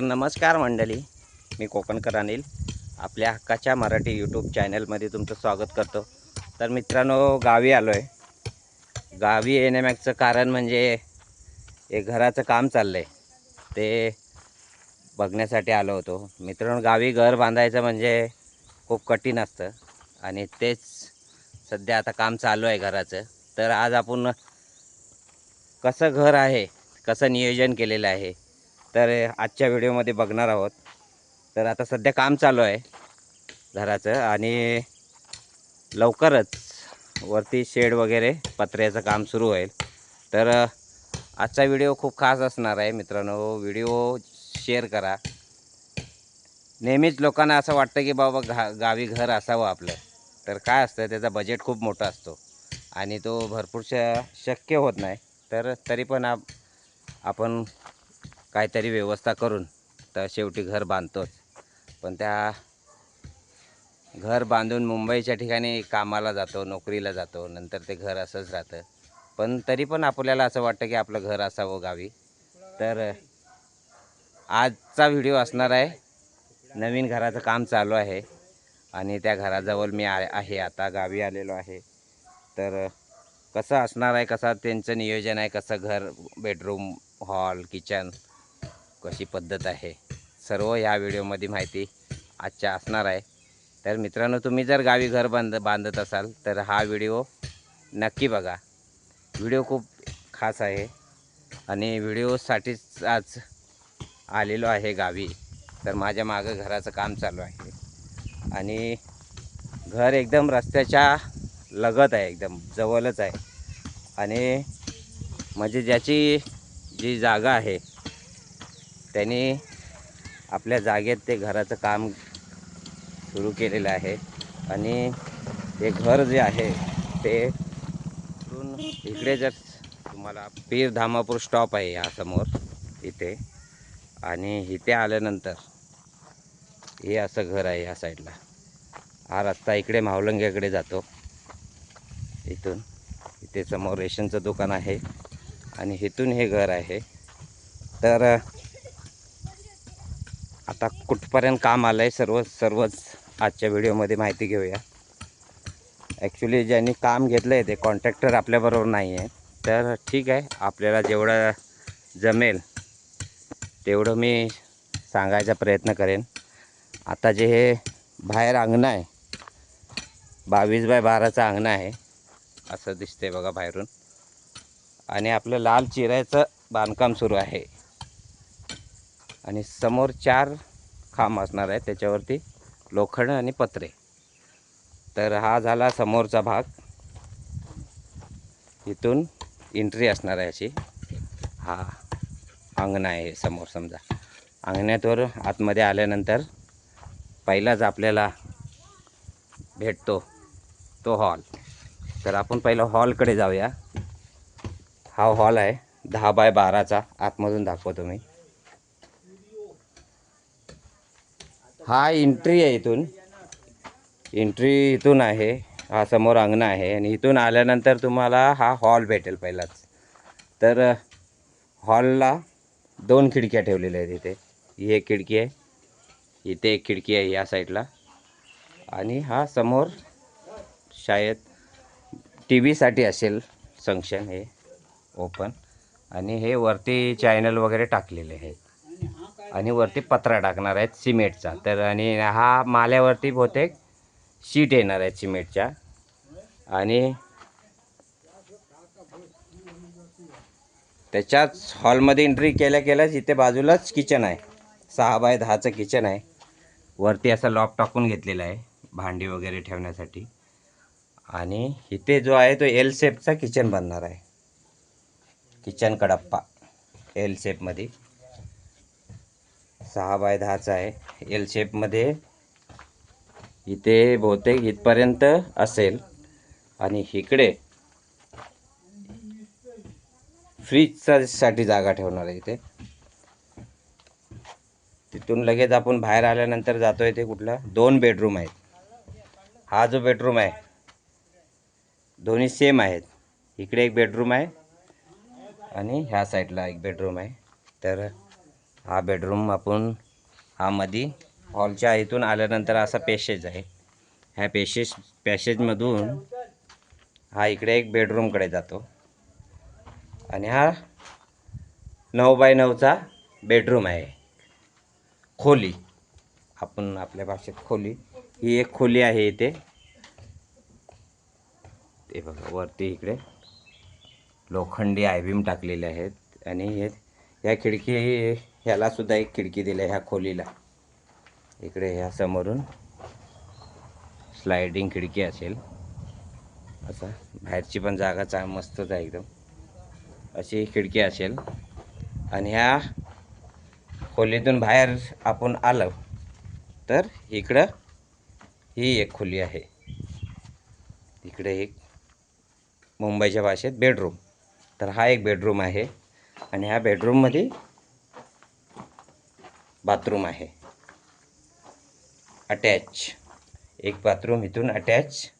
तर नमस्कार मंडळी मी कोकणकर अनिल. आपल्या हक्काच्या मराठी यूट्यूब चॅनलमध्ये तुमचं स्वागत करतो. तर मित्रांनो गावी आलो आहे गावी येण्यामागचं कारण म्हणजे एक घराचं काम चाललं आहे ते बघण्यासाठी आलो होतो. मित्रांनो गावी घर बांधायचं म्हणजे खूप कठीण असतं. आणि तेच सध्या आता काम चालू आहे घराचं. तर आज आपण कसं घर आहे कसं नियोजन केलेलं आहे तर आजच्या व्हिडिओमध्ये बघणार आहोत. तर आता सध्या काम चालू आहे घराचं आणि लवकरच वरती शेड वगैरे पत्र्याचं काम सुरू होईल. तर आजचा व्हिडिओ खूप खास असणार आहे मित्रांनो. व्हिडिओ शेअर करा. नेहमीच लोकांना असं वाटतं की बाबा घा गावी घर असावं आपलं. तर काय असतं त्याचा बजेट खूप मोठा असतो आणि तो भरपूरशा शक्य होत नाही. तर तरी पण आप आपण काहीतरी व्यवस्था करून तर शेवटी घर बांधतोच. पण त्या घर बांधून मुंबईच्या ठिकाणी कामाला जातो नोकरीला जातो नंतर ते घर असंच राहतं. पण तरी पण आपल्याला असं वाटतं की आपलं घर असावं गावी. तर आजचा व्हिडिओ असणार आहे. नवीन घराचं काम चालू आहे आणि त्या घराजवळ मी आ आहे. आता गावी आलेलो आहे. तर कसं असणार आहे कसं त्यांचं नियोजन आहे कसं घर बेडरूम हॉल किचन कशी पद्धत आहे? सर्व या व्हिडिओमध्ये माहिती आजच्या असणार आहे. तर मित्रांनो तुम्ही जर गावी घर बांध बांधत असाल तर हा व्हिडिओ नक्की बघा. व्हिडिओ खूप खास आहे आणि व्हिडिओसाठीच आज आलेलो आहे गावी. तर माझ्या मागं घराचं काम चालू आहे. आणि घर एकदम रस्त्याच्या लगत आहे एकदम जवळच आहे. आणि म्हणजे ज्याची जी जागा आहे त्यांनी आपल्या जागेत ते घराचं काम सुरू केलेलं आहे. आणि ते घर जे आहे ते इकडे जर तुम्हाला पीर धामापूर स्टॉप आहे या समोर इथे. आणि इथे आल्यानंतर हे असं घर आहे या साईडला हा रस्ता इकडे मावलंग्याकडे जातो. इथून इथे समोर रेशनचं दुकान आहे. आणि इथून हे घर आहे. तर आता कुठपर्यंत काम आलं आहे सर्व सर्वच आजच्या व्हिडिओमध्ये माहिती घेऊया. ॲक्च्युली ज्यांनी काम घेतलं आहे ते कॉन्ट्रॅक्टर आपल्याबरोबर नाही आहे तर ठीक आहे आपल्याला जेवढं जमेल तेवढं मी सांगायचा प्रयत्न करेन. आता जे हे बाहेर अंगणं आहे बावीस बाय बाराचं अंगणं आहे असं दिसते बघा बाहेरून. आणि आपलं लाल चिरायचं बांधकाम सुरू आहे. आणि समोर चार खांब असणार आहे त्याच्यावरती लोखंड आणि पत्रे. तर हा झाला समोरचा भाग. इथून एंट्री असणार आहे अशी. हा अंगण आहे समोर समजा. अंगणातवर आतमध्ये आल्यानंतर पहिलाच आपल्याला भेटतो तो हॉल तर आपण पहिलं हॉलकडे जाऊया. हा हॉल आहे दहा बाय बाराचा. आतमधून दाखवतो मी. हा एंट्री आहे इथून. एंट्री इथून आहे. हा समोर अंगण आहे आणि इथून आल्यानंतर तुम्हाला हा हॉल भेटेल पहिलाच. तर हॉलला दोन खिडक्या ठेवलेल्या आहेत इथे. ही एक खिडकी आहे. इथे एक खिडकी आहे या साईडला आणि हा समोर शाळेत टी व्हीसाठी असेल संक्षण हे ओपन आणि हे वरती चॅनल वगैरे टाकलेले आहेत. आणि वरती पत्रा टाकणार आहेत सिमेंटचा. तर आणि हा माल्यावरती बहुतेक शीट येणार आहेत सिमेंटच्या. आणि त्याच्याच हॉलमध्ये एंट्री केल्या केल्याच इथे बाजूलाच किचन आहे. सहा बाय दहाचं किचन आहे. वरती असा लॉक टाकून घेतलेला आहे भांडी वगैरे ठेवण्यासाठी. आणि इथे जो आहे तो एल शेपचा किचन बनणार आहे. किचन कडप्पा एल शेपमध्ये सहा बाय दहाचा आहे. एल शेपमध्ये इथे बहुतेक इथपर्यंत असेल. आणि इकडे फ्रीजचासाठी जागा ठेवणार आहे इथे. तिथून लगेच आपण बाहेर आल्यानंतर जातो इथे कुठला? दोन बेडरूम आहेत. हा जो बेडरूम आहे दोन्ही सेम आहेत. इकडे एक बेडरूम आहे आणि ह्या साईडला एक बेडरूम आहे. तर हा बेडरूम आपण हा मधी हॉलच्या इथून आल्यानंतर असा पॅसेज आहे. ह्या पॅसेज पॅसेजमधून हा इकडे एक बेडरूमकडे जातो. आणि हा नऊ बाय नऊचा बेडरूम आहे. खोली. आपण आपल्या भाषेत खोली. ही एक खोली आहे इथे. ते बघा वरती इकडे लोखंडी आयबीम टाकलेले आहेत. आणि हे या खिडकी ह्याला सुद्धा एक खिडकी दिली आहे ह्या खोलीला. इकडे ह्या समोरून स्लायडिंग खिडकी असेल. असं. बाहेरची पण जागा चा मस्तच आहे एकदम. अशी खिडकी असेल. आणि ह्या खोलीतून बाहेर आपण आलो तर इकडं ही एक खोली आहे. इकडे एक मुंबईच्या भाषेत बेडरूम तर हा एक बेडरूम आहे. आणि ह्या बेडरूममध्ये बाथरूम आहे. अटॅच एक बाथरूम इथून अटॅच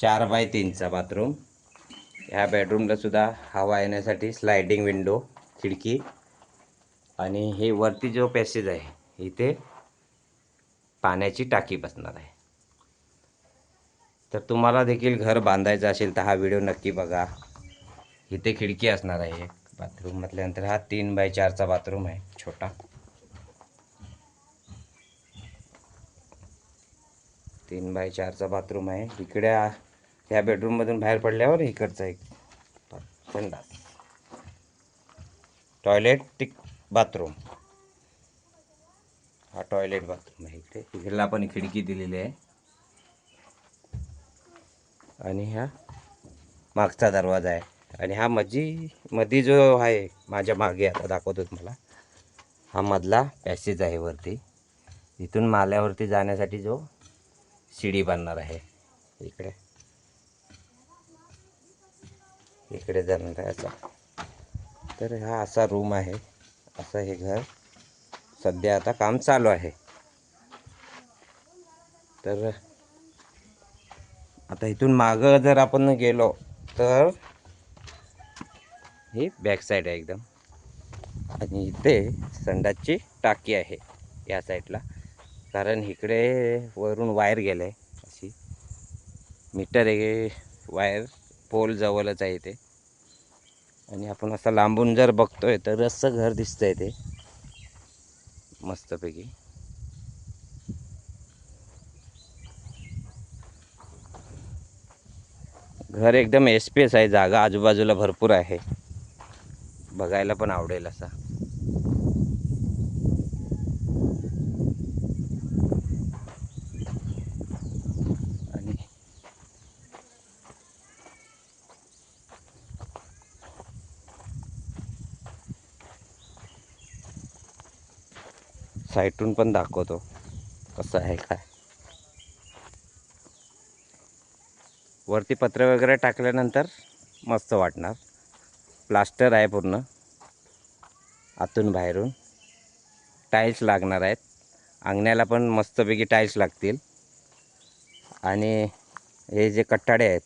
चार बाय तीनचा बाथरूम. ह्या बेडरूमला सुद्धा हवा येण्यासाठी स्लायडिंग विंडो खिडकी. आणि हे वरती जो पॅसेज आहे इथे पाण्याची टाकी बसणार आहे. तर तुम्हाला देखील घर बांधायचं असेल तर हा व्हिडिओ नक्की बघा. इथे खिडकी असणार आहे. एक बाथरूम म्हटल्यानंतर हा तीन बाय चारचा बाथरूम आहे छोटा. तीन बाय चारचा बाथरूम आहे. इकडे ह्या बेडरूममधून बाहेर पडल्यावर इकडचा एक संडास टॉयलेट टिक बाथरूम हा टॉयलेट बाथरूम आहे इकडे इकडला पण खिडकी दिलेली आहे. आणि ह्या मागचा दरवाजा आहे. आणि हा मजी मधी जो आहे माझ्या मागे आता दाखवतो तुम्हाला. हा मधला पॅसेज आहे वरती. इथून माल्यावरती जाण्यासाठी जो शिडी बांधणार आहे. इकडे. इकडे जाणार आहे असा. तर हा असा रूम आहे. असं हे घर. सध्या आता काम चालू आहे. तर आता इथून मागं जर आपण गेलो तर ही बॅक साईड आहे एकदम. आणि इथे संडासची टाकी आहे. या साईडला कारण इकडे वरून वायर गेलं आहे अशी. मीटर आहे वायर पोल जवळच आहे इथे. आणि आपण असं लांबून जर बघतोय तर असं घर दिसतं आहे ते. मस्तपैकी. घर एकदम एस्पेस आहे जागा आजूबाजूला भरपूर आहे. बघायला पण आवडेल असा. साईटून पण दाखवतो. कसं आहे काय? वरती पत्रे वगैरे टाकल्यानंतर मस्त वाटणार. प्लास्टर आहे पूर्ण. आतून बाहेरून. टाईल्स लागणार आहेत. अंगण्याला पण मस्तपैकी टाईल्स लागतील. आणि हे जे कट्टाडे आहेत.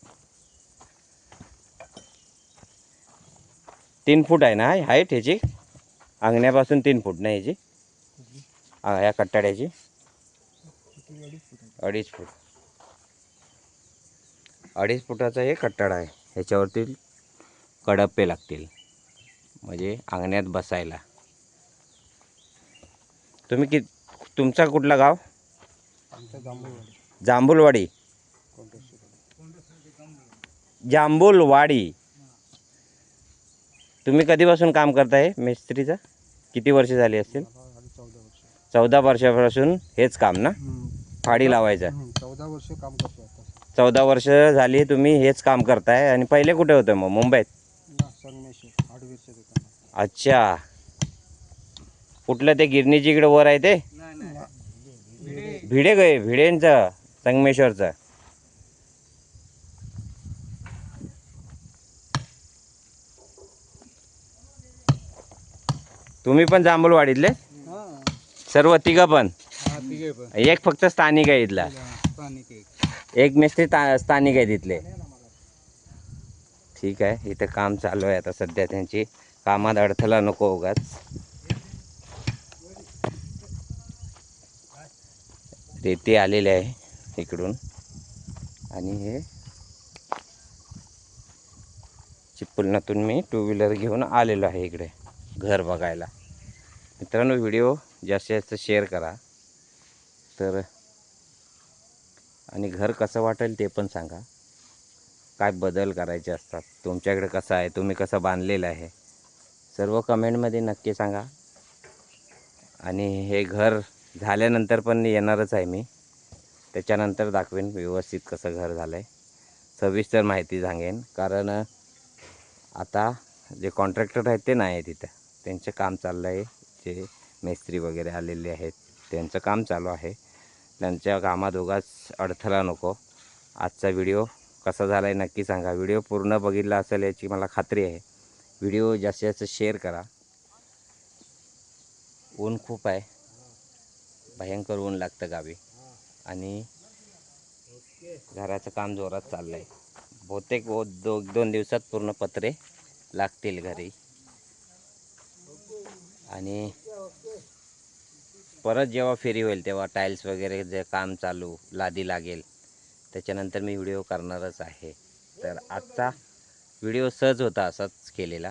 तीन फूट आहे ना? हाईट ह्याची? अंगण्यापासून तीन फूट ना ह्याची? हा, या कट्टाड्याची अडीच फूट. अडीच फुटाचा हे कट्टाडा आहे. ह्याच्यावरती कडप्पे लागतील. म्हणजे अंगण्यात बसायला. तुम्ही कि तुमचा कुठला गाव? जांभूलवाडी जांभूलवाडी तुम्ही कधीपासून काम करताय? मिस्त्रीचं? किती वर्ष झाली असतील? चौदा वर्ष चौदा वर्षापासून हेच काम ना? फाडी लावायचं. चौदा वर्ष काम करतो आता. चौदा वर्ष झाली तुम्ही हेच काम करताय आणि पहिले कुठे होतं मग? मुंबईत? ना संगमेश्वर हार्डवेअरच्या दुकानात अच्छा. कुठलं ते गिरणीची इकडे वर आहे ते? भिडे गय भिडेंचं संगमेश्वरचं. तुम्ही पण जांभूलवाडीतले सर्व तिघं पण? एक फक्त स्थानिक आहे इथला. एक. मिस्त्री स्थानिक आहे तिथले ठीक आहे इथं काम चालू आहे आता सध्या त्यांची. कामात अडथळा नको उगाच. रेती आलेली आहे इकडून. आणि हे चिपळणातून मी टू व्हीलर घेऊन आलेलो आहे इकडे घर बघायला. मित्रांनो व्हिडिओ जास्तीत जास्त शेअर करा. तर आणि घर कसं वाटेल ते पण सांगा. काय बदल करायचे असतात? तुमच्याकडे कसं आहे? तुम्ही कसं बांधलेलं आहे? सर्व कमेंटमध्ये नक्की सांगा. आणि हे घर झाल्यानंतर पण येणारच आहे मी. त्याच्यानंतर दाखवेन व्यवस्थित कसं घर झालं आहे सविस्तर माहिती सांगेन. कारण आता जे कॉन्ट्रॅक्टर आहेत ते नाही आहे तिथं. त्यांचं काम चाललं आहे जे मेस्त्री वगैरे आलेले आहेत त्यांचं काम चालू आहे. त्यांच्या कामात उगाच अडथळा नको. आजचा व्हिडिओ कसा झाला आहे नक्की सांगा. व्हिडिओ पूर्ण बघितला असेल याची मला खात्री आहे. व्हिडिओ जास्तीत जास्त शेअर करा. ऊन खूप आहे. भयंकर ऊन लागतं गावी. आणि घराचं काम जोरात चाललं आहे बहुतेक दो दोन दिवसात पूर्ण पत्रे लागतील घरी. आणि परत जेव्हा फेरी होईल तेव्हा टाईल्स वगैरे जे काम चालू लादी लागेल त्याच्यानंतर मी व्हिडिओ करणारच आहे. तर आजचा व्हिडिओ सहज होता असाच केलेला.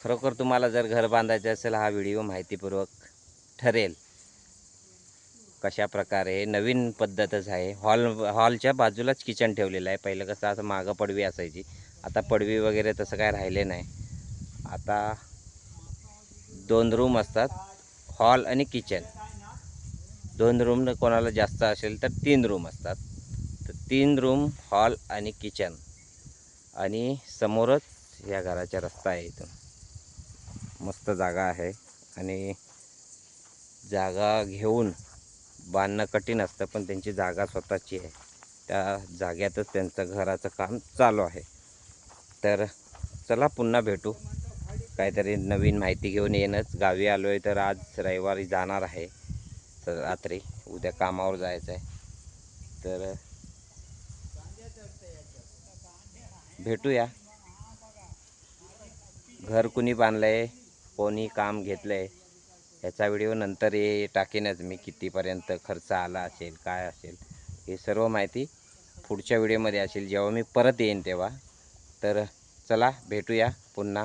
खरोखर तुम्हाला जर घर बांधायचं असेल हा व्हिडिओ माहितीपूर्वक ठरेल. कशा प्रकारे नवीन पद्धतच आहे. हॉल हॉलच्या बाजूलाच किचन ठेवलेलं आहे. पहिलं कसं असं मागं पडवी असायची. आता पडवी वगैरे तसं काय राहिले नाही. आता दोन रूम असतात. हॉल आणि किचन दोन रूम कोणाला जास्त असेल तर तीन रूम असतात. तर तीन रूम हॉल आणि किचन आणि समोरच या घराचा रस्ता आहे इथून. मस्त जागा आहे. आणि जागा घेऊन बांधणं कठीण असतं पण त्यांची जागा स्वतःची आहे. त्या जाग्यातच त्यांचं घराचं काम चालू आहे. तर चला पुन्हा भेटू. काहीतरी नवीन माहिती घेऊन येणंच. गावी आलो आहे तर आज रविवारी जाणार आहे. तर रात्री उद्या कामावर जायचं आहे. तर भेटूया. घर कुणी बांधलं आहे कोणी काम घेतलं आहे ह्याचा व्हिडिओ नंतर ये टाकेनच मी कितीपर्यंत खर्च आला असेल काय असेल. हे सर्व माहिती पुढच्या व्हिडिओमध्ये असेल. जेव्हा मी परत येईन तेव्हा. तर चला भेटूया पुन्हा.